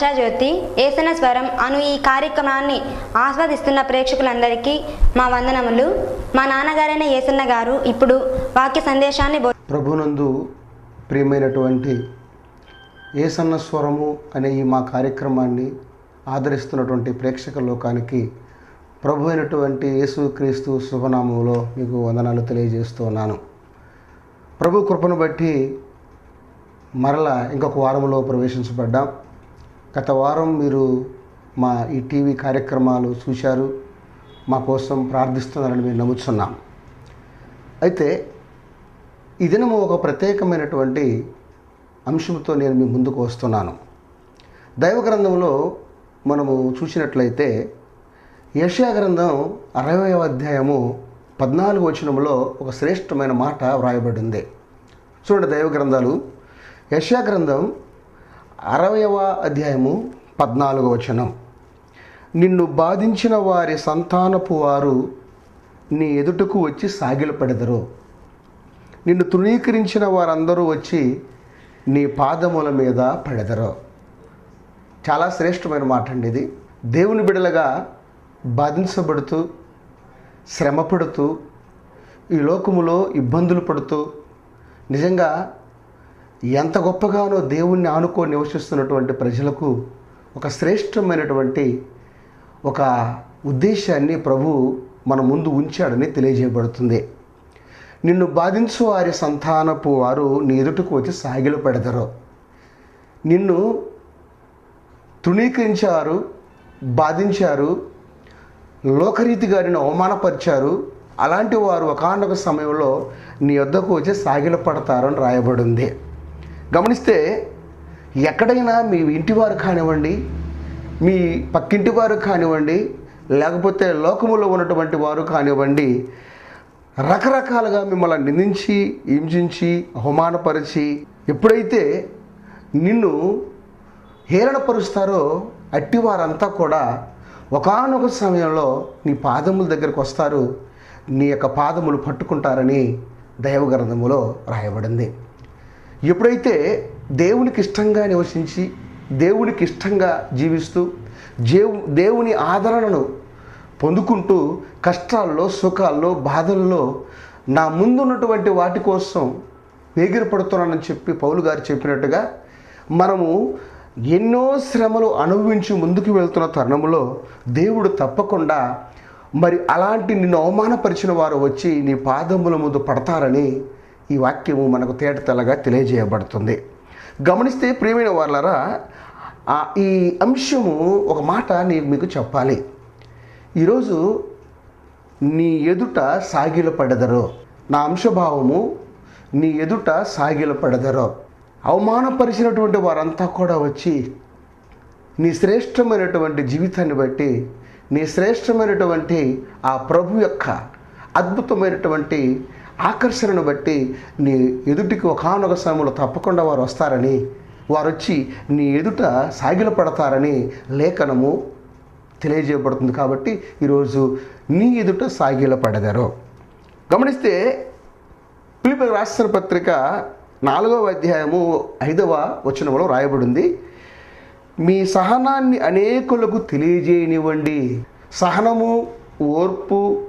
ఆశాజ్యోతి ఏసన స్వరం అను ఈ కార్యక్రమాన్ని ఆస్వాదిస్తున్న ప్రేక్షకులందరికీ మా వందనములు. మా నాన్నగారైన ఏసన్న గారు ఇప్పుడు వాక్య సందేశాన్ని ప్రభునందు ప్రియమైనటువంటి ఏసన్న స్వరము అనే ఈ మా కార్యక్రమాన్ని ఆదరిస్తున్నటువంటి ప్రేక్షక లోకానికి ప్రభు అయినటువంటి యేసుక్రీస్తు శుభనామంలో మీకు వందనాలు తెలియజేస్తున్నాను ప్రభు కృపను బట్టి మరలా ఇంకొక వారంలో ప్రవేశించబడ్డాం. గత వారం మీరు మా ఈ టీవీ కార్యక్రమాలు చూశారు. మా కోసం ప్రార్థిస్తున్నారని మేము నమ్ముతున్నాం అయితే ఈ దినము ఒక ప్రత్యేకమైనటువంటి అంశంతో నేను మీ ముందుకు వస్తున్నాను. దైవగ్రంథంలో మనము చూసినట్లయితే యెషయా గ్రంథం అరవై అధ్యాయము పద్నాలుగు వచనంలో ఒక శ్రేష్టమైన మాట వ్రాయబడింది. చూడండి దైవ గ్రంథాలు. యెషయా గ్రంథం అరవయవ అధ్యాయము పద్నాలుగు వచనం. నిన్ను బాధించిన వారి సంతానపు వారు నీ ఎదుటకు వచ్చి సాగిలపడెదరు. నిన్ను తృణీకరించిన వారందరూ వచ్చి నీ పాదముల మీద పడెదరు. చాలా శ్రేష్టమైన మాట అండి ఇది. దేవుని బిడలుగా బాధించబడుతూ శ్రమపడుతూ ఈ లోకములో ఇబ్బందులు పడుతూ నిజంగా ఎంత గొప్పగానో దేవుణ్ణి ఆనుకో నివసిస్తున్నటువంటి ప్రజలకు ఒక శ్రేష్టమైనటువంటి ఒక ఉద్దేశాన్ని ప్రభు మన ముందు ఉంచాడని తెలియజేయబడుతుంది. నిన్ను బాధించు వారి సంతానపు వారు నీ ఎదుటకు వచ్చి సాగిలు పెడతారు. నిన్ను తృణీకరించారు బాధించారు లోకరీతిగా నిన్ను అవమానపరిచారు అలాంటి వారు ఒకనొక సమయంలో నీ వద్దకు వచ్చి సాగిల పడతారని రాయబడింది. గమనిస్తే ఎక్కడైనా మీ ఇంటి వారు కానివ్వండి మీ పక్కింటి వారు కానివ్వండి లేకపోతే లోకములో ఉన్నటువంటి వారు కానివ్వండి రకరకాలుగా మిమ్మల్ని నిందించి హింసించి అవమానపరిచి ఎప్పుడైతే నిన్ను హేళనపరుస్తారో అట్టి వారంతా కూడా ఒకానొక సమయంలో నీ పాదముల దగ్గరకు వస్తారు. నీ యొక్క పాదములు పట్టుకుంటారని దైవగ్రంథములో రాయబడింది. ఎప్పుడైతే దేవునికి ఇష్టంగా నివసించి దేవునికి ఇష్టంగా జీవిస్తూ జేవు దేవుని ఆదరణను పొందుకుంటూ కష్టాల్లో సుఖాల్లో బాధల్లో నా ముందున్నటువంటి వాటి కోసం వేగిరపడుతున్నానని చెప్పి పౌలు గారు చెప్పినట్టుగా మనము ఎన్నో శ్రమలు అనుభవించి ముందుకు వెళ్తున్న తరుణంలో దేవుడు తప్పకుండా మరి అలాంటి నిన్ను అవమానపరిచిన వారు వచ్చి నీ పాదముల ముందు పడతారని ఈ వాక్యము మనకు తేటతెల్లగా తెలియజేయబడుతుంది. గమనిస్తే ప్రియమైన వాళ్ళరా ఆ ఈ అంశము ఒక మాట నేను మీకు చెప్పాలి. ఈరోజు నీ ఎదుట సాగిల పడదరో నా అంశభావము నీ ఎదుట సాగిల పడదరో అవమానపరిచినటువంటి వారంతా కూడా వచ్చి నీ శ్రేష్టమైనటువంటి జీవితాన్ని బట్టి నీ శ్రేష్టమైనటువంటి ఆ ప్రభు యొక్క అద్భుతమైనటువంటి ఆకర్షణను బట్టి నీ ఎదుటికి ఒకనొక సమయంలో తప్పకుండా వారు వస్తారని వారు వచ్చి నీ ఎదుట సాగిల పడతారని లేఖనము తెలియజేయబడుతుంది కాబట్టి ఈరోజు నీ ఎదుట సాగిల పడగరు. గమనిస్తే పిలిపి రాష్ట్ర పత్రిక నాలుగవ అధ్యాయము ఐదవ వచనంలో రాయబడింది మీ సహనాన్ని అనేకులకు తెలియజేయనివ్వండి. సహనము ఓర్పు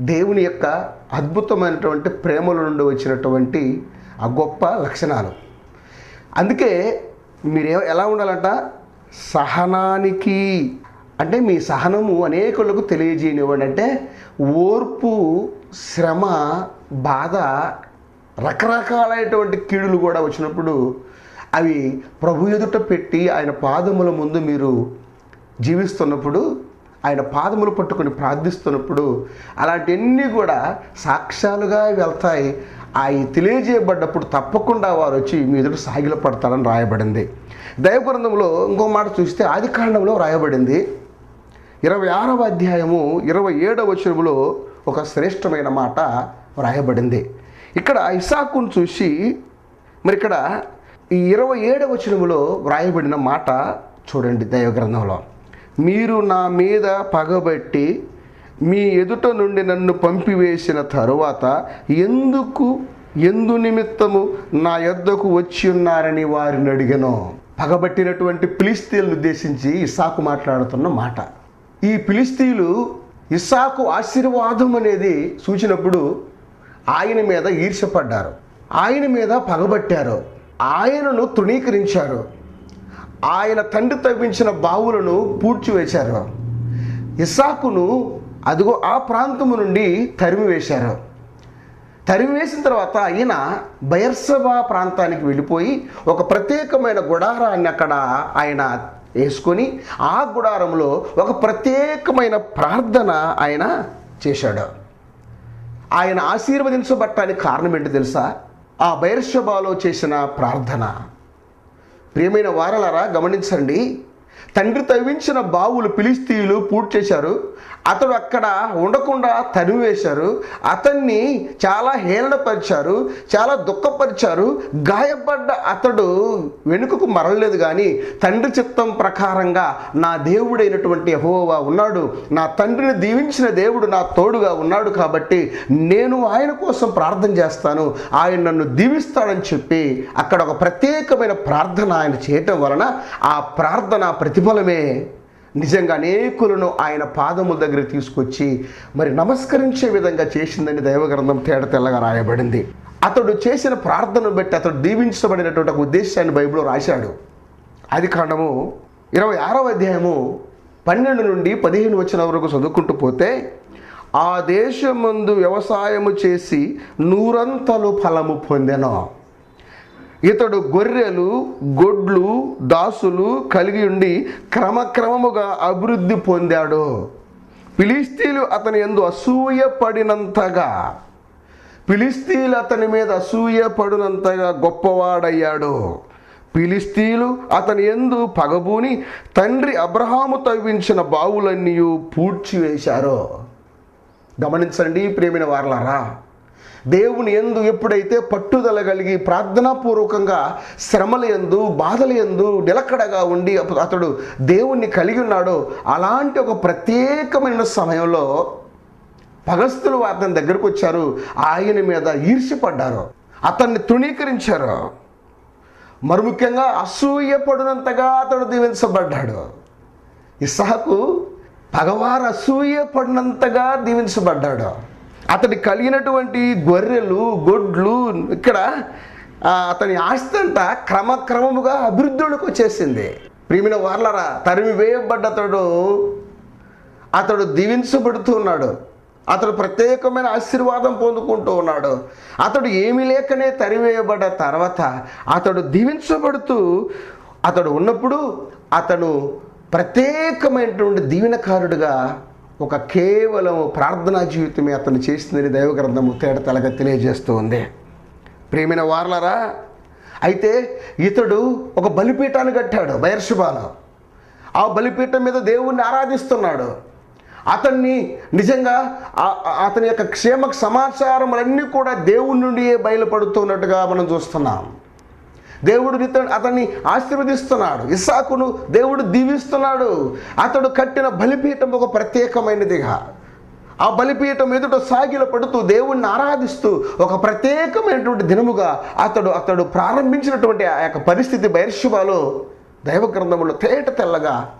దేవుని యొక్క అద్భుతమైనటువంటి ప్రేమల నుండి వచ్చినటువంటి ఆ గొప్ప లక్షణాలు. అందుకే మీరే ఎలా ఉండాలంట? సహనానికి అంటే మీ సహనము అనేకులకు తెలియజేయనివ్వండి. అంటే ఓర్పు శ్రమ బాధ రకరకాలైనటువంటి కీడులు కూడా వచ్చినప్పుడు అవి ప్రభు ఎదుట పెట్టి ఆయన పాదముల ముందు మీరు జీవిస్తున్నప్పుడు ఆయన పాదములు పట్టుకొని ప్రార్థిస్తున్నప్పుడు అలాంటివన్నీ కూడా సాక్ష్యాలుగా వెళ్తాయి. అవి తెలియజేయబడ్డప్పుడు తప్పకుండా వారు వచ్చి మీ ఎదుట సాగిల పడతారని రాయబడింది. దైవగ్రంథంలో ఇంకో మాట చూస్తే ఆది కాండంలో రాయబడింది. ఇరవై ఆరవ అధ్యాయము ఇరవై ఏడవ వచనములో ఒక శ్రేష్టమైన మాట వ్రాయబడింది ఇక్కడ ఇసాకును చూసి మరి ఇక్కడ ఈ ఇరవై ఏడవ వచనములో వ్రాయబడిన మాట చూడండి దైవగ్రంథంలో మీరు నా మీద పగబట్టి మీ ఎదుట నుండి నన్ను పంపివేసిన తరువాత ఎందుకు ఎందు నిమిత్తము నా యొద్దకు వచ్చి ఉన్నారని వారిని అడిగను. పగబట్టినటువంటి పిలిస్తీలను ఉద్దేశించి ఇస్సాకు మాట్లాడుతున్న మాట. ఈ పిలిస్తీలు ఇస్సాకు ఆశీర్వాదం అనేది సూచినప్పుడు ఆయన మీద ఈర్ష్యపడ్డారు. ఆయన మీద పగబట్టారు. ఆయనను తృణీకరించారు. ఆయన తండ్రి తవ్వించిన బావులను పూడ్చివేశారు. ఇస్సాకును అదిగో ఆ ప్రాంతము నుండి తరిమివేశారు. తరిమివేసిన తర్వాత ఈయన బయర్సభా ప్రాంతానికి వెళ్ళిపోయి ఒక ప్రత్యేకమైన గుడారాన్ని అక్కడ ఆయన వేసుకొని ఆ గుడారంలో ఒక ప్రత్యేకమైన ప్రార్థన ఆయన చేశాడు. ఆయన ఆశీర్వదించబట్టానికి కారణం ఏంటి తెలుసా? ఆ బైర్షబాలో చేసిన ప్రార్థన. ప్రియమైన వారలారా గమనించండి తండ్రి తవ్వించిన బావులు పిలిస్తీయులు పూర్తి చేశారు. అతడు అక్కడ ఉండకుండా తరివేశారు అతన్ని చాలా హేళనపరిచారు చాలా దుఃఖపరిచారు. గాయపడ్డ అతడు వెనుకకు మరలలేదు కానీ తండ్రి చిత్తం ప్రకారంగా నా దేవుడైనటువంటి హోవా ఉన్నాడు. నా తండ్రిని దీవించిన దేవుడు నా తోడుగా ఉన్నాడు కాబట్టి నేను ఆయన కోసం ప్రార్థన చేస్తాను. ఆయన నన్ను దీవిస్తాడని చెప్పి అక్కడ ఒక ప్రత్యేకమైన ప్రార్థన ఆయన చేయటం వలన ఆ ప్రార్థన ప్రతిఫలమే. నిజంగా అనేకులను ఆయన పాదముల దగ్గర తీసుకొచ్చి మరి నమస్కరించే విధంగా చేసిందని దైవగ్రంథం తేడ తెల్లగా రాయబడింది. అతడు చేసిన ప్రార్థనను బట్టి అతడు దీవించబడినటువంటి ఒక ఉద్దేశాన్ని బైబిల్లో రాశాడు. అది కాండము ఇరవై ఆరవ అధ్యాయము పన్నెండు నుండి పదిహేను వచ్చిన వరకు చదువుకుంటూ పోతే ఆ దేశమందు వ్యవసాయము చేసి నూరంతలు ఫలము పొందెను. ఇతడు గొర్రెలు గొడ్లు దాసులు కలిగి ఉండి క్రమక్రమముగా అభివృద్ధి పొందాడు. ఫిలిస్తీన్లు అతని ఎందు అసూయ పడినంతగా ఫిలిస్తీన్లు అతని మీద అసూయ పడినంతగా గొప్పవాడయ్యాడు. పిలిస్తీలు అతని ఎందు పగబూని తండ్రి అబ్రహాము తవ్వించిన బావులన్నీ పూడ్చివేశారు. గమనించండి ప్రేమిన వార్లరా దేవుని ఎందు ఎప్పుడైతే పట్టుదల కలిగి ప్రార్థనాపూర్వకంగా శ్రమల ఎందు బాధల ఎందు నిలకడగా ఉండి అతడు దేవుణ్ణి కలిగి ఉన్నాడో అలాంటి ఒక ప్రత్యేకమైన సమయంలో పగస్తులు అతని దగ్గరకు వచ్చారు. ఆయన మీద ఈర్ష్యపడ్డారు. అతన్ని తృణీకరించారు. మరి ముఖ్యంగా అసూయపడినంతగా అతడు దీవించబడ్డాడు. ఇస్సాకు పగవారు అసూయపడినంతగా దీవించబడ్డాడు. అతడి కలిగినటువంటి గొర్రెలు గొడ్లు ఇక్కడ అతని ఆస్తి అంతా క్రమక్రమముగా అభివృద్ధిలోకి వచ్చేసింది. ప్రియమైన వార్లరా తరిమి వేయబడ్డ అతడు అతడు దీవించబడుతూ ఉన్నాడు. అతడు ప్రత్యేకమైన ఆశీర్వాదం పొందుకుంటూ ఉన్నాడు. అతడు ఏమీ లేకనే తరివేయబడ్డ తర్వాత అతడు దీవించబడుతూ అతడు ఉన్నప్పుడు అతను ప్రత్యేకమైనటువంటి దీవెనకారుడుగా ఒక కేవలం ప్రార్థనా జీవితమే అతను చేసిందని దైవగ్రంథము తేడతలగా తెలియజేస్తూ ఉంది ప్రేమైన వార్లరా అయితే ఇతడు ఒక బలిపీఠాన్ని కట్టాడు బయర్షుబాలో. ఆ బలిపీఠం మీద దేవుణ్ణి ఆరాధిస్తున్నాడు. అతన్ని నిజంగా అతని యొక్క క్షేమ సమాచారములన్నీ కూడా దేవుడి నుండియే బయలుపడుతున్నట్టుగా మనం చూస్తున్నాం. దేవుడు ఇతను అతన్ని ఆశీర్వదిస్తున్నాడు. ఇస్సాకును దేవుడు దీవిస్తున్నాడు. అతడు కట్టిన బలిపీఠం ఒక ప్రత్యేకమైనదిగా. ఆ బలిపీఠం ఎదుట సాగిల పడుతూ దేవుణ్ణి ఆరాధిస్తూ ఒక ప్రత్యేకమైనటువంటి దినముగా అతడు అతడు ప్రారంభించినటువంటి ఆ యొక్క పరిస్థితి బైర్షుబాలో దైవ గ్రంథంలో తేట తెల్లగా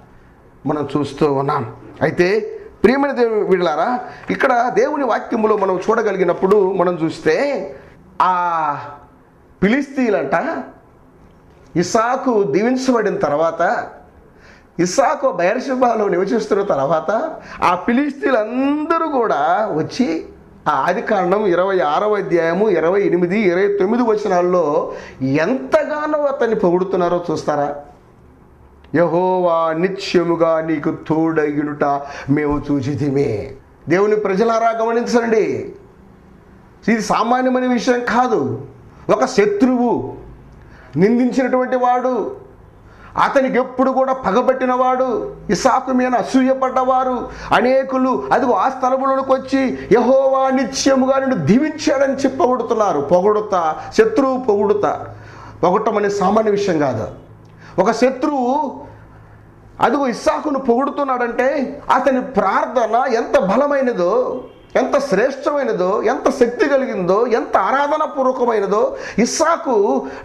మనం చూస్తూ ఉన్నాం. అయితే ప్రియమైన దేవు వీళ్ళారా ఇక్కడ దేవుని వాక్యములో మనం చూడగలిగినప్పుడు మనం చూస్తే ఆ పిలిస్తీలంట ఇసాకు దీవించబడిన తర్వాత ఇసాకు బయర్షిబాలో నివసిస్తున్న తర్వాత ఆ పిలిస్తీలందరూ కూడా వచ్చి ఆ ఆది కాండం ఇరవై ఆరవ అధ్యాయము ఇరవై ఎనిమిది ఇరవై తొమ్మిది వచనాల్లో ఎంతగానో అతన్ని పొగుడుతున్నారో చూస్తారా? యహోవా నిత్యముగా నీకు తోడయునుట మేము చూచితిమే. దేవుని ప్రజలారా గమనించండి. ఇది సామాన్యమైన విషయం కాదు. ఒక శత్రువు నిందించినటువంటి వాడు. అతనికి ఎప్పుడు కూడా పగబట్టినవాడు. ఇసాకు మీద అసూయపడ్డవారు. అనేకులు అది ఆ స్థలములకు వచ్చి యహోవా నిత్యముగా నిన్ను దీవించాడని చెప్పి పొగుడుతున్నారు. పొగుడుతా శత్రువు పొగుడుతా. పొగటం సామాన్య విషయం కాదు. ఒక శత్రువు అదిగో ఇస్సాకును పొగుడుతున్నాడంటే అతని ప్రార్థన ఎంత బలమైనదో ఎంత శ్రేష్టమైనదో ఎంత శక్తి కలిగిందో ఎంత ఆరాధన పూర్వకమైనదో ఇస్సాకు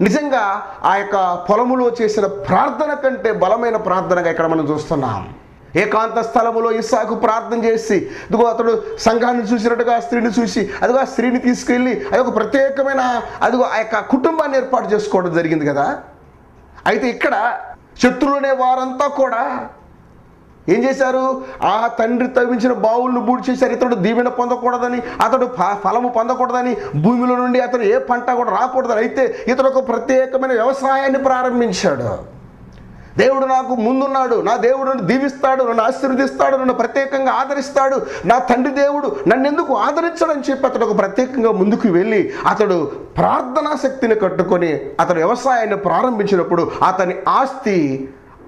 నిజంగా ఆ యొక్క పొలములో చేసిన ప్రార్థన కంటే బలమైన ప్రార్థనగా ఇక్కడ మనం చూస్తున్నాం. ఏకాంత స్థలములో ఇస్సాకు ప్రార్థన చేసి ఇదిగో అతడు సంఘాన్ని చూసినట్టుగా స్త్రీని చూసి అదిగో ఆ స్త్రీని తీసుకెళ్ళి అది ఒక ప్రత్యేకమైన అదిగో ఆ యొక్క కుటుంబాన్ని ఏర్పాటు చేసుకోవడం జరిగింది కదా. అయితే ఇక్కడ శత్రువులనే వారంతా కూడా ఏం చేశారు? ఆ తండ్రి తవ్వించిన బావులను బూడి చేశారు. ఇతడు దీవెన పొందకూడదని అతడు ఫలము పొందకూడదని భూమిలో నుండి అతను ఏ పంట కూడా రాకూడదని అయితే ఇతడు ఒక ప్రత్యేకమైన వ్యవసాయాన్ని ప్రారంభించాడు. దేవుడు నాకు ముందున్నాడు. నా దేవుడు నన్ను దీవిస్తాడు నన్ను ఆశీర్వదిస్తాడు నన్ను ప్రత్యేకంగా ఆదరిస్తాడు. నా తండ్రి దేవుడు నన్ను ఎందుకు ఆదరించడని చెప్పి అతడు ఒక ప్రత్యేకంగా ముందుకు వెళ్ళి అతడు ప్రార్థనా శక్తిని కట్టుకొని అతడు వ్యవసాయాన్ని ప్రారంభించినప్పుడు అతని ఆస్తి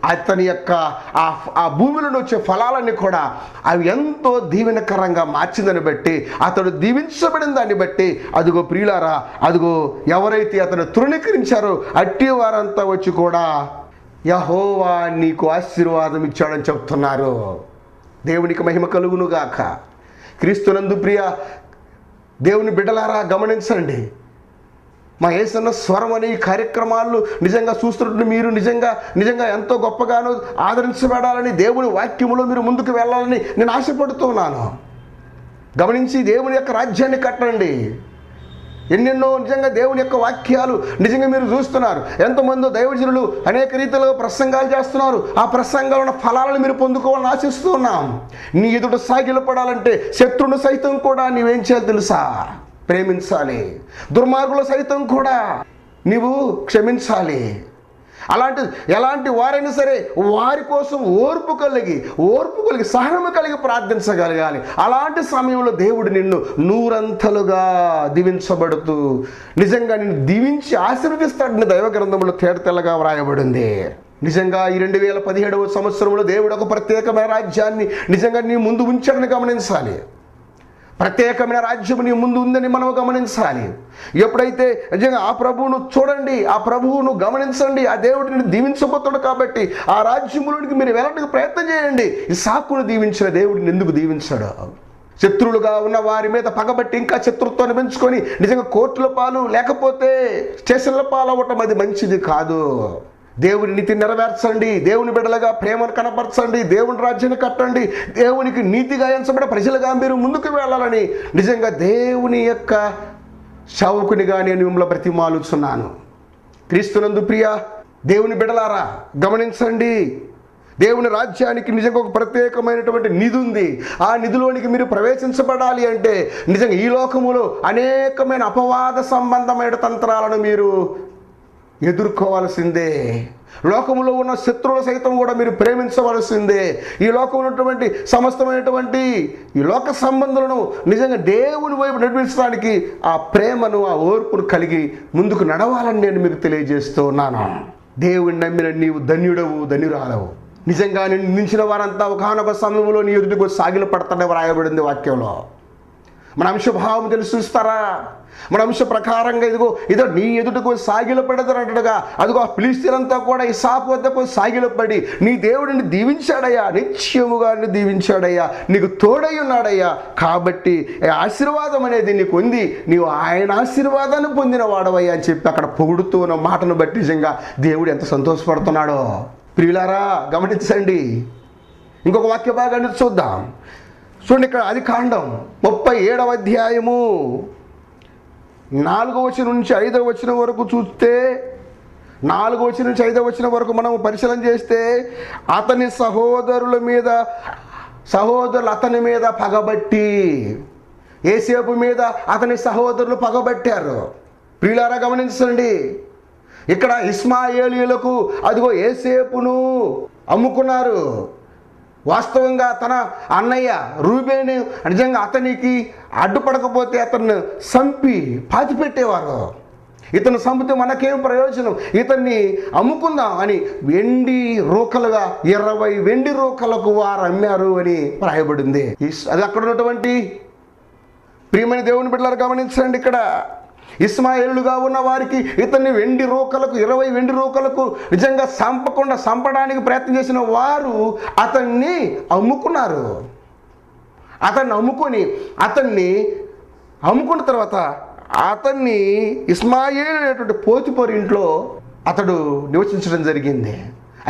అతని యొక్క ఆ ఆ భూమిలో వచ్చే ఫలాలన్నీ కూడా అవి ఎంతో దీవెనకరంగా మార్చిందని బట్టి అతడు దీవించబడిన దాన్ని బట్టి అదిగో ప్రియులారా అదిగో ఎవరైతే అతను తృణీకరించారో అట్టి వారంతా వచ్చి కూడా యహోవా నీకు ఆశీర్వాదం ఇచ్చాడని చెప్తున్నారు. దేవునికి మహిమ కలుగునుగాక. క్రీస్తునందు ప్రియ దేవుని బిడ్డలారా గమనించండి. మా ఏసన్న స్వరం అనే ఈ కార్యక్రమాలు నిజంగా చూస్తున్నట్టు మీరు నిజంగా నిజంగా ఎంతో గొప్పగానో ఆదరించబడాలని దేవుని వాక్యములో మీరు ముందుకు వెళ్ళాలని నేను ఆశపడుతున్నాను. గమనించి దేవుని యొక్క రాజ్యాన్ని కట్టండి. ఎన్నెన్నో నిజంగా దేవుని యొక్క వాక్యాలు నిజంగా మీరు చూస్తున్నారు. ఎంతమందో దైవజనులు అనేక రీతిలో ప్రసంగాలు చేస్తున్నారు. ఆ ప్రసంగాల ఫలాలను మీరు పొందుకోవాలని ఆశిస్తూ ఉన్నాం నీ ఎదుట సాగిలపడాలంటే శత్రువును సైతం కూడా నీవేం చేయాలి తెలుసా? ప్రేమించాలి. దుర్మార్గులు సైతం కూడా నీవు క్షమించాలి. అలాంటి ఎలాంటి వారైనా సరే వారి కోసం ఓర్పు కలిగి ఓర్పు కలిగి సహనము కలిగి ప్రార్థించగలగాలి. అలాంటి సమయంలో దేవుడు నిన్ను నూరంతలుగా దీవించబడుతూ నిజంగా నిన్ను దీవించి ఆశీర్వదిస్తాడని దైవ గ్రంథంలో తేడతెల్లగా వ్రాయబడింది. నిజంగా ఈ రెండు వేల పదిహేడవ సంవత్సరంలో దేవుడు ఒక ప్రత్యేకమైన రాజ్యాన్ని నిజంగా నీ ముందు ఉంచాడని గమనించాలి. ప్రత్యేకమైన రాజ్యం నీ ముందు ఉందని మనం గమనించాలి. ఎప్పుడైతే నిజంగా ఆ ప్రభువును చూడండి ఆ ప్రభువును గమనించండి ఆ దేవుడిని దీవించబోతాడు కాబట్టి ఆ రాజ్యములోనికి మీరు వెళ్ళడానికి ప్రయత్నం చేయండి. ఈ సాకును దీవించిన దేవుడిని ఎందుకు దీవించాడు? శత్రువులుగా ఉన్న వారి మీద పగబట్టి ఇంకా శత్రుత్వాన్ని పెంచుకొని నిజంగా కోర్టుల పాలు లేకపోతే స్టేషన్ల పాలు అవ్వటం అది మంచిది కాదు. దేవుని నీతి నెరవేర్చండి. దేవుని బిడ్డలుగా ప్రేమను కనపరచండి. దేవుని రాజ్యాన్ని కట్టండి. దేవునికి నీతిగా ఎంచబడే ప్రజలుగా మీరు ముందుకు వెళ్ళాలని నిజంగా దేవుని యొక్క శావుకునిగా నేను మిమ్మల్ని బ్రతిమాలుచున్నాను. క్రీస్తునందు ప్రియ దేవుని బిడలారా గమనించండి. దేవుని రాజ్యానికి నిజంగా ఒక ప్రత్యేకమైనటువంటి నిధి ఉంది. ఆ నిధిలోనికి మీరు ప్రవేశించబడాలి అంటే నిజంగా ఈ లోకములో అనేకమైన అపవాద సంబంధమైన తంత్రాలను మీరు ఎదుర్కోవాల్సిందే. లోకములో ఉన్న శత్రువుల సైతం కూడా మీరు ప్రేమించవలసిందే. ఈ లోకంలో ఉన్నటువంటి సమస్తమైనటువంటి ఈ లోక సంబంధాలను నిజంగా దేవుని వైపు నడిపించడానికి ఆ ప్రేమను ఆ ఓర్పును కలిగి ముందుకు నడవాలని నేను మీకు తెలియజేస్తూ ఉన్నాను. దేవుని నమ్మిన నీవు ధన్యుడవు ధన్యురాలవు నిజంగా నిందించిన వారంతా ఒకనొక సమయంలో నీ ఎదుటికి సాగిలు పడతానే వ్రాయబడింది వాక్యంలో. మన అంశభావం తెలుసుస్తారా? చూస్తారా మన అంశ ప్రకారంగా ఇదిగో ఇదో నీ ఎదుటకు సాగిల పడదనట్టుగా అదిగో ఆ పిలిస్తీనంతా కూడా ఈ సాపు వద్దకు సాగిలపడి నీ దేవుడిని దీవించాడయ్యా నిత్యముగా దీవించాడయ్యా నీకు తోడై ఉన్నాడయ్యా. కాబట్టి ఆశీర్వాదం అనేది నీకు ఉంది. నీవు ఆయన ఆశీర్వాదాన్ని పొందిన వాడవయ్యా అని చెప్పి అక్కడ పొగుడుతూ ఉన్న మాటను బట్టి నిజంగా దేవుడు ఎంత సంతోషపడుతున్నాడో. ప్రియులారా గమనించండి. ఇంకొక వాక్య భాగాన్ని చూద్దాం. చూడండి ఇక్కడ అది కాండం. ముప్పై ఏడవ అధ్యాయము. నాలుగో వచ్చిన నుంచి ఐదవ వచ్చిన వరకు చూస్తే నాలుగో వచ్చిన నుంచి ఐదవ వచ్చిన వరకు మనం పరిశీలన చేస్తే అతని సహోదరుల మీద సహోదరులు అతని మీద పగబట్టి ఏసేపు మీద అతని సహోదరులు పగబట్టారు. ప్రియులారా గమనించండి. ఇక్కడ ఇస్మాయేలీలకు అదిగో ఏసేపును అమ్ముకున్నారు. వాస్తవంగా తన అన్నయ్య రూబేని నిజంగా అతనికి అడ్డుపడకపోతే అతన్ని సంపి పాతిపెట్టేవారు. ఇతను చంపితే మనకేం ప్రయోజనం? ఇతన్ని అమ్ముకుందాం అని వెండి రూకలుగా ఇరవై వెండి రూకలకు వారు అమ్మారు అని రాయబడింది. అది అక్కడ ఉన్నటువంటి ప్రియమైన దేవుని బిడ్డలు గమనించండి ఇక్కడ. ఇస్మాయిలుగా ఉన్న వారికి ఇతన్ని వెండి రూకలకు ఇరవై వెండి రూకలకు నిజంగా సంపకుండా సంపడానికి ప్రయత్నం చేసిన వారు అతన్ని అమ్ముకున్నారు. అతన్ని అమ్ముకొని అతన్ని అమ్ముకున్న తర్వాత అతన్ని ఇస్మాయిల్ అనేటువంటి పోతిపోరి ఇంట్లో అతడు నివసించడం జరిగింది.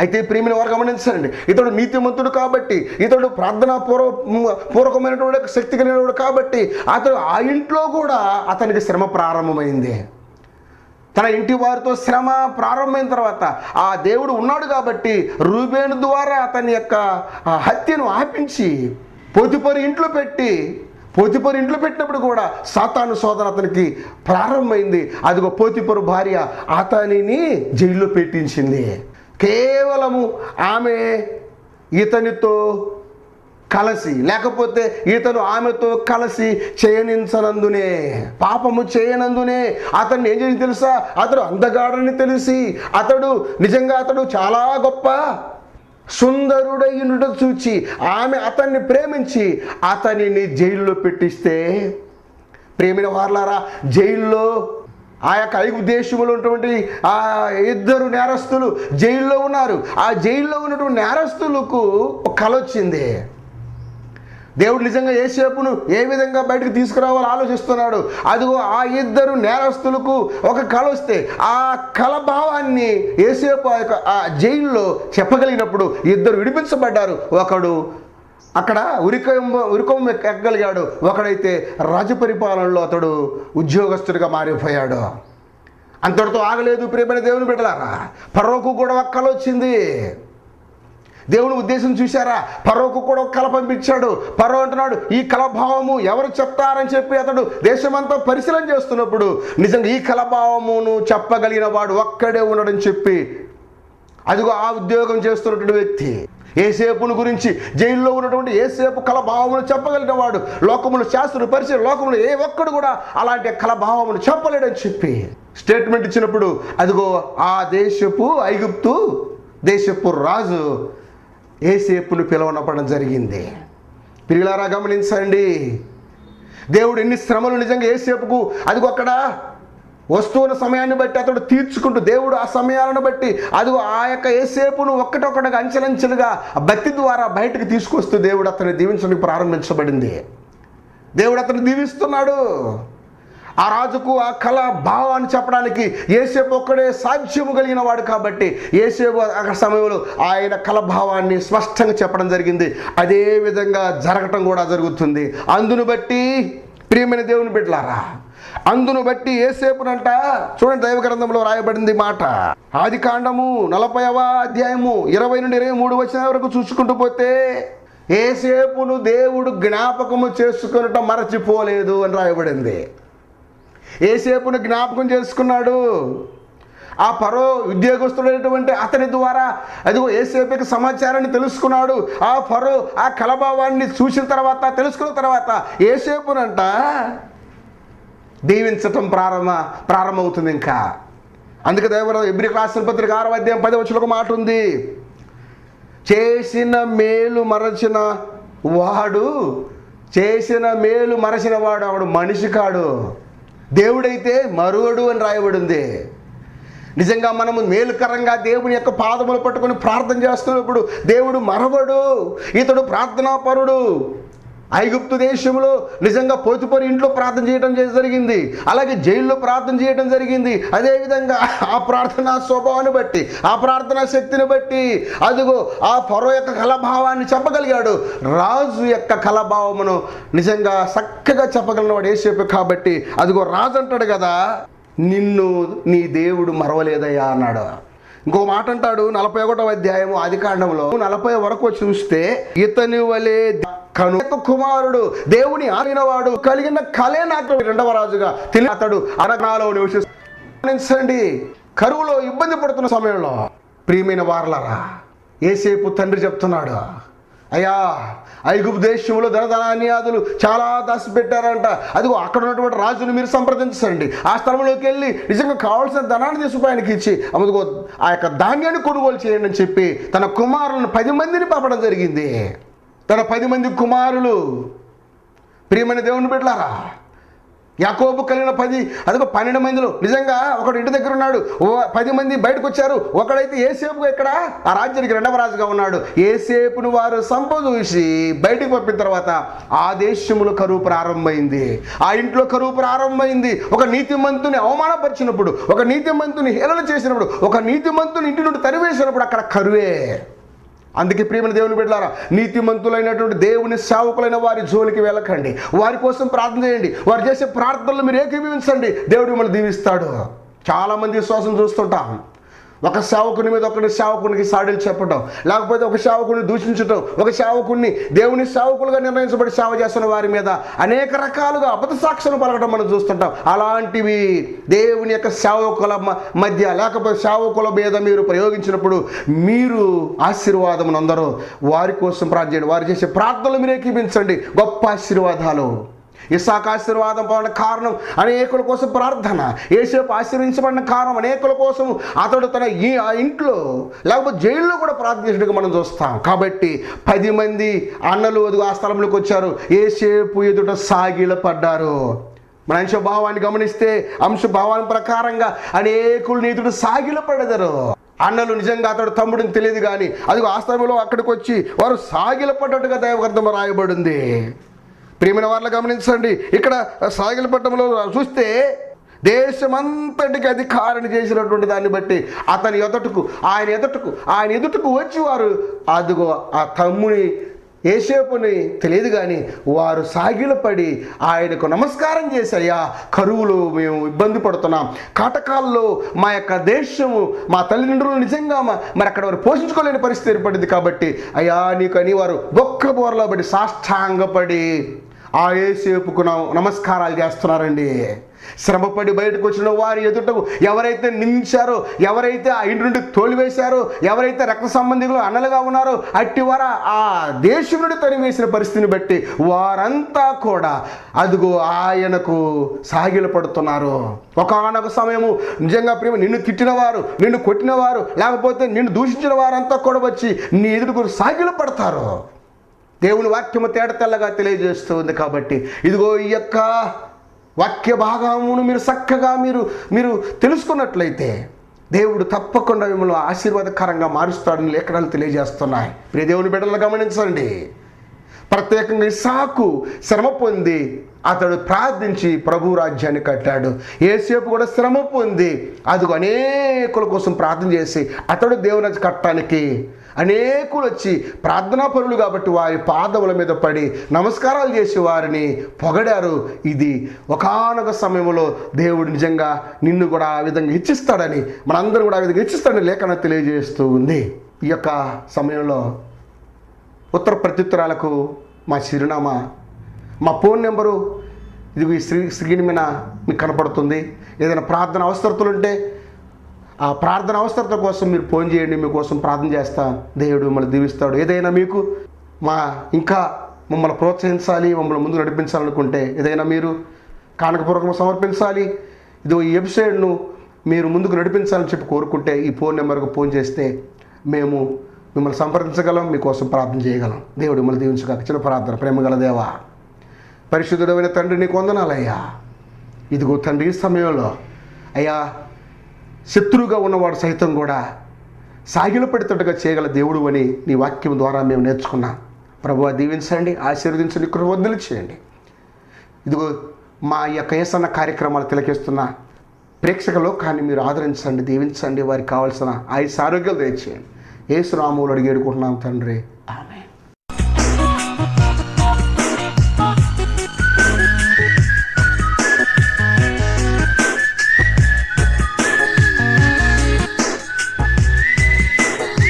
అయితే ప్రేమిని వారు గమనించండి. ఇతడు నీతిమంతుడు కాబట్టి ఇతడు ప్రార్థనా పూర్వ పూర్వకమైనటువంటి శక్తి కలిగినవాడు కాబట్టి అతడు ఆ ఇంట్లో కూడా అతనికి శ్రమ ప్రారంభమైంది. తన ఇంటి వారితో శ్రమ ప్రారంభమైన తర్వాత ఆ దేవుడు ఉన్నాడు కాబట్టి రూబేణు ద్వారా అతని యొక్క ఆ హత్యను ఆపించి పోతిపరి ఇంట్లో పెట్టి పోతిపరు ఇంట్లో పెట్టినప్పుడు కూడా సాతాను శోధన అతనికి ప్రారంభమైంది. అదిగో పోతిపరు భార్య అతనిని జైల్లో పెట్టించింది. కేవలము ఆమె ఇతనితో కలసి లేకపోతే ఇతను ఆమెతో కలిసి చేయనించనందునే పాపము చేయనందునే అతన్ని ఏం చేసి తెలుసా? అతడు అందగాడని తెలిసి అతడు నిజంగా అతడు చాలా గొప్ప సుందరుడైనట చూచి ఆమె అతన్ని ప్రేమించి అతనిని జైల్లో పెట్టిస్తే ప్రేమిన వార్లారా జైల్లో ఆ యొక్క ఐగు దేశంలో ఉన్నటువంటి ఆ ఇద్దరు నేరస్తులు జైల్లో ఉన్నారు. ఆ జైల్లో ఉన్నటువంటి నేరస్తులకు ఒక కళ వచ్చింది. దేవుడు నిజంగా ఏసేపును ఏ విధంగా బయటకు తీసుకురావాలో ఆలోచిస్తున్నాడు. అదిగో ఆ ఇద్దరు నేరస్తులకు ఒక కళ వస్తే ఆ కళ భావాన్ని ఏసేపు ఆ యొక్క ఆ జైల్లో చెప్పగలిగినప్పుడు ఇద్దరు విడిపించబడ్డారు. ఒకడు అక్కడ ఉరికంబ ఉరికం ఎక్కగలిగాడు? ఒకడైతే రాజ పరిపాలనలో అతడు ఉద్యోగస్తుడిగా మారిపోయాడు. అంతటితో ఆగలేదు ప్రియమైన దేవుని బిడ్డలారా. పర్వకు కూడా ఒక కళ వచ్చింది. దేవుని ఉద్దేశం చూశారా? పరోకు కూడా ఒక కళ పంపించాడు. పరో అంటున్నాడు ఈ కలభావము ఎవరు చెప్తారని చెప్పి అతడు దేశమంతా పరిశీలన చేస్తున్నప్పుడు నిజంగా ఈ కలభావమును చెప్పగలిగిన వాడు ఒక్కడే ఉన్నాడని చెప్పి అదిగో ఆ ఉద్యోగం చేస్తున్నటువంటి వ్యక్తి. ఏసేపును గురించి జైల్లో ఉన్నటువంటి ఏసేపు కళభావమును చెప్పగలిగిన వాడు లోకములు శాస్త్రులు పరిచయం లోకములు ఏ ఒక్కడు కూడా అలాంటి కళభావమును చెప్పలేడని చెప్పి స్టేట్మెంట్ ఇచ్చినప్పుడు అదిగో ఆ దేశపు ఐగుప్తు దేశపు రాజు ఏసేపును పిలవనపడం జరిగింది. పిల్లలారా గమనించండి. దేవుడు ఎన్ని శ్రమలు నిజంగా ఏసేపుకు అదిగో అక్కడ వస్తువుల సమయాన్ని బట్టి అతడు తీర్చుకుంటూ దేవుడు ఆ సమయాలను బట్టి అది ఆ యొక్క ఏసేపును ఒక్కటొక్కటిగా అంచెలంచెలుగా భక్తి ద్వారా బయటకు తీసుకొస్తూ దేవుడు అతన్ని దీవించడానికి ప్రారంభించబడింది. దేవుడు అతను దీవిస్తున్నాడు. ఆ రాజుకు ఆ కళ భావాన్ని చెప్పడానికి ఏసేపు ఒక్కడే సాధ్యము కలిగిన వాడు కాబట్టి ఏసేపు ఆ సమయంలో ఆయన కళ భావాన్ని స్పష్టంగా చెప్పడం జరిగింది. అదే విధంగా జరగటం కూడా జరుగుతుంది. అందును బట్టి ప్రియమైన దేవుని బిడ్డలారా అందును బట్టి ఏసేపునంట. చూడండి దైవ గ్రంథంలో రాయబడింది మాట. ఆది కాండము నలభైవ అధ్యాయము ఇరవై నుండి ఇరవై మూడు వచ్చిన వరకు చూసుకుంటూ పోతే ఏసేపును దేవుడు జ్ఞాపకము చేసుకునట మరచిపోలేదు అని రాయబడింది. ఏసేపును జ్ఞాపకం చేసుకున్నాడు. ఆ పరో ఉద్యోగస్తుడైనటువంటి అతని ద్వారా అదిగో ఏసేపుకి సమాచారాన్ని తెలుసుకున్నాడు. ఆ పరో ఆ కలభావాన్ని చూసిన తర్వాత తెలుసుకున్న తర్వాత ఏసేపునంట దీవించటం ప్రారంభ ప్రారంభమవుతుంది ఇంకా. అందుకే దేవరావు ఎబ్రి రాసిన పత్రిక ఆరవ అధ్యాయం పది వచ్చిన ఒక మాట ఉంది. చేసిన మేలు మరచిన వాడు చేసిన మేలు మరచిన వాడు ఆవిడ మనిషి కాడు. దేవుడైతే మరువడు అని రాయబడింది. నిజంగా మనము మేలుకరంగా దేవుని యొక్క పాదములు పట్టుకొని ప్రార్థన చేస్తున్నప్పుడు దేవుడు మరవడు ఇతడు ప్రార్థనాపరుడు. ఐగుప్తు దేశంలో నిజంగా పోతుపరి ఇంట్లో ప్రార్థన చేయడం జరిగింది. అలాగే జైల్లో ప్రార్థన చేయడం జరిగింది. అదేవిధంగా ఆ ప్రార్థనా స్వభావాన్ని బట్టి ఆ ప్రార్థనా శక్తిని బట్టి అదిగో ఆ పరో యొక్క కలభావాన్ని చెప్పగలిగాడు. రాజు యొక్క కలభావమును నిజంగా చక్కగా చెప్పగలిగిన వాడు ఏసేపు కాబట్టి అదిగో రాజు అంటాడు కదా నిన్ను నీ దేవుడు మరవలేదయ్యా అన్నాడు. ఇంకో మాట అంటాడు నలభై ఒకటో అధ్యాయము అధికాండంలో నలభై వరకు చూస్తే ఇతని వలె కను కుమారుడు దేవుని ఆడినవాడు కలిగిన కలే నాకు. రెండవ రాజుగా తెలియ అతడు అరగ్నాలో నివసిస్తాండి కరువులో ఇబ్బంది పడుతున్న సమయంలో ప్రియమైన వారలరా ఏసేపు తండ్రి చెప్తున్నాడు అయ్యా ఐగుప్తు దేశంలో ధనధనాన్యాదులు చాలా దాచిపెట్టారంట. అదిగో అక్కడ ఉన్నటువంటి రాజును మీరు సంప్రదించండి. ఆ స్థలంలోకి వెళ్ళి నిజంగా కావాల్సిన ధనాన్ని తీసుకుపోయి ఆయనకి ఇచ్చి అదిగో ఆ యొక్క ధాన్యాన్ని కొనుగోలు చేయండి అని చెప్పి తన కుమారులను పది మందిని పంపడం జరిగింది. తన పది మంది కుమారులు. ప్రియమైన దేవుని బిడ్డలారా యాకోబు కలిగిన పది అదిగో పన్నెండు మందిలో. నిజంగా ఒకడు ఇంటి దగ్గర ఉన్నాడు. ఓ పది మంది బయటకు వచ్చారు ఒకడైతే ఏసేపు ఇక్కడ ఆ రాజ్యానికి రెండవ రాజుగా ఉన్నాడు. ఏసేపును వారు సంపదూసి బయటకు పంపిన తర్వాత ఆ దేశములో కరువు ప్రారంభమైంది. ఆ ఇంట్లో కరువు ప్రారంభమైంది. ఒక నీతిమంతుని అవమానపరిచినప్పుడు ఒక నీతిమంతుని హేళన చేసినప్పుడు ఒక నీతిమంతుని ఇంటి నుండి తరివేసినప్పుడు అక్కడ కరువే. అందుకే ప్రియమైన దేవుని బిడ్డలారా నీతిమంతులైనటువంటి దేవుని సేవకులైన వారి జోలికి వెళ్ళకండి. వారి కోసం ప్రార్థన చేయండి. వారు చేసే ప్రార్థనలు మీరు ఏకీభవించండి. దేవుడు మిమ్మల్ని దీవిస్తాడు. చాలామంది విశ్వాసం చూస్తుంటాం. ఒక సేవకుని మీద ఒకటి సేవకునికి సాడీలు చెప్పడం లేకపోతే ఒక సేవకుని దూషించడం ఒక సేవకుని దేవుని సేవకులుగా నిర్ణయించబడి సేవ చేస్తున్న వారి మీద అనేక రకాలుగా అబద్ధ సాక్ష్యం పలకడం మనం చూస్తుంటాం. అలాంటివి దేవుని యొక్క సేవకుల మ- మధ్య లేకపోతే సేవకుల మీద మీరు ప్రయోగించినప్పుడు మీరు ఆశీర్వాదమునందరూ అందరూ వారి కోసం ప్రార్థన చేయండి. వారు చేసే ప్రార్థనలు మీరు ఏకీపించండి గొప్ప ఆశీర్వాదాలు. ఇసాక్ ఆశీర్వాదం పోవడం కారణం అనేకుల కోసం ప్రార్థన. ఏసేపు ఆశీర్వించబడిన కారణం అనేకుల కోసం అతడు తన ఈ ఆ ఇంట్లో లేకపోతే జైల్లో కూడా ప్రార్థించడానికి మనం చూస్తాం. కాబట్టి పది మంది అన్నలు అదుగు ఆ స్థలంలోకి వచ్చారు. ఏసేపు ఎదుట సాగిల పడ్డారు. మన అంశభావాన్ని గమనిస్తే అంశభావాన్ని ప్రకారంగా అనేకులు నీతుడు సాగిల పడదరు. అన్నలు నిజంగా అతడు తమ్ముడిని తెలియదు కానీ అది ఆ స్థలంలో అక్కడికి వచ్చి వారు సాగిల పడ్డట్టుగా దైవగ్రంథం రాయబడింది. ప్రియమైన వాళ్ళు గమనించండి. ఇక్కడ సాగిల పట్టణంలో చూస్తే దేశమంతటికి అధికారిని చేసినటువంటి దాన్ని బట్టి అతని ఎదుటకు ఆయన ఎదుటకు ఆయన ఎదుటకు వచ్చి వారు అదిగో ఆ తమ్ముని ఏసేపుని తెలియదు కానీ వారు సాగిలపడి ఆయనకు నమస్కారం చేశాయా కరువులో మేము ఇబ్బంది పడుతున్నాం. కాటకాల్లో మా యొక్క దేశము మా తల్లిదండ్రులు నిజంగా మరి అక్కడ వారు పోషించుకోలేని పరిస్థితి ఏర్పడింది కాబట్టి అయ్యా నీకని వారు బొక్క బోర్లో పడి సాష్టాంగపడి ఆ ఏసేపుకు నమస్కారాలు చేస్తున్నారండి. శ్రమపడి బయటకు వచ్చిన వారి ఎదుటకు ఎవరైతే నిందించారో ఎవరైతే ఆ ఇంటి నుండి తోలివేశారో ఎవరైతే రక్త సంబంధికులు అన్నలుగా ఉన్నారో అట్టి వార ఆ దేశం నుండి తరివేసిన పరిస్థితిని బట్టి వారంతా కూడా అదిగో ఆయనకు సాగిలు పడుతున్నారు. ఒకనొక సమయము నిజంగా ప్రేమ నిన్ను తిట్టినవారు నిన్ను కొట్టినవారు లేకపోతే నిన్ను దూషించిన వారంతా కూడా వచ్చి నీ ఎదుటకు సాగిలు పడతారు. దేవుని వాక్యము తేడతెల్లగా తెలియజేస్తుంది కాబట్టి ఇదిగో ఈ యొక్క వాక్య భాగమును మీరు చక్కగా మీరు మీరు తెలుసుకున్నట్లయితే దేవుడు తప్పకుండా మిమ్మల్ని ఆశీర్వాదకరంగా మారుస్తాడని లేఖనాలు తెలియజేస్తున్నాయి. ప్రియ దేవుని బిడ్డలు గమనించండి. ప్రత్యేకంగా ఇసాకు శ్రమ పొంది అతడు ప్రార్థించి ప్రభు రాజ్యాన్ని కట్టాడు. ఏసేపు కూడా శ్రమ పొంది అది అనేకుల కోసం ప్రార్థన చేసి అతడు దేవుని కట్టడానికి అనేకులు వచ్చి ప్రార్థనా పరులు కాబట్టి వారి పాదముల మీద పడి నమస్కారాలు చేసి వారిని పొగడారు. ఇది ఒకానొక సమయంలో దేవుడు నిజంగా నిన్ను కూడా ఆ విధంగా హెచ్చిస్తాడని మనందరూ కూడా ఆ విధంగా హెచ్చిస్తాడని లేఖన తెలియజేస్తూ ఉంది. ఈ యొక్క సమయంలో ఉత్తర ప్రత్యుత్తరాలకు మా చిరునామా మా ఫోన్ నెంబరు ఇది ఈ స్క్రీన్ మీద మీకు కనపడుతుంది. ఏదైనా ప్రార్థన అవసరతలు ఉంటే ఆ ప్రార్థన అవసరత కోసం మీరు ఫోన్ చేయండి మీకోసం ప్రార్థన చేస్తా. దేవుడు మిమ్మల్ని దీవిస్తాడు. ఏదైనా మీకు మా ఇంకా మమ్మల్ని ప్రోత్సహించాలి మమ్మల్ని ముందు నడిపించాలనుకుంటే ఏదైనా మీరు కానకపూర్వకంగా సమర్పించాలి. ఇది ఈ వెబ్సైట్ను మీరు ముందుకు నడిపించాలని చెప్పి కోరుకుంటే ఈ ఫోన్ నెంబర్కు ఫోన్ చేస్తే మేము మిమ్మల్ని సంప్రదించగలం మీకోసం ప్రార్థన చేయగలం. దేవుడు మిమ్మల్ని దీవించగా చిన్న ప్రార్థన ప్రేమగల దేవా పరిశుద్ధుడమైన తండ్రి నీకు వందనాలయ్యా ఇదిగో తండ్రి ఈ సమయంలో అయ్యా శత్రువుగా ఉన్నవాడు సైతం కూడా సాగిల పెడుతుండగా చేయగల దేవుడు అని నీ వాక్యం ద్వారా మేము నేర్చుకున్నాం. ప్రభు దీవించండి ఆశీర్వదించండి ఇక్కడ చేయండి. ఇదిగో మా యొక్క ఏసన్న కార్యక్రమాలు తిలకిస్తున్న ప్రేక్షకులు కానీ మీరు ఆదరించండి దీవించండి వారికి కావాల్సిన ఆయుష ఆరోగ్యాలు దయచేయండి. ఏసురాములు అడిగి వేడుకుంటున్నాం తండ్రి. ఆమె